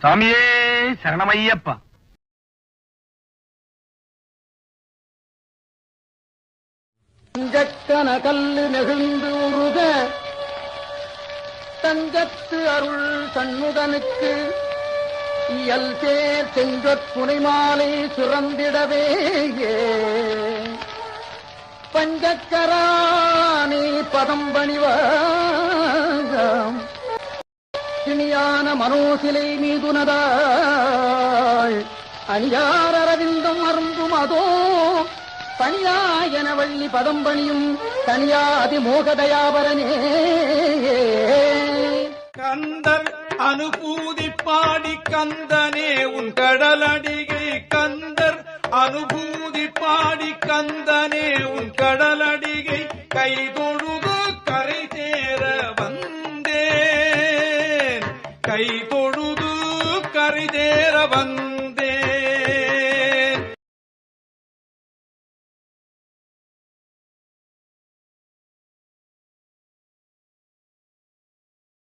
சாமியே சரணமையப்பா. தங்கக்கன கல்லு நெகிழ்ந்து உருக தங்கத்து அருள் சண்முகனுக்கு இயல் சேர் செங்கற் புனைமாலை சுரந்திடவே பஞ்சக்கராணி பதம் பணிவாம் கிணியான மனோசிலை மீதுனதாள் அணியார் அரவிந்தம் அரும்பும் அதோ. பணியாயன வள்ளி பதம் பணியும் தனியா அதிமோகதயாபரனே கந்தர் அனுபூதி பாடி கந்தனே உன் கடலடிகை கந்தர். அனுபூதி பாடி கந்தனே உன் கடல் கை தொழுது கரிதேர வந்த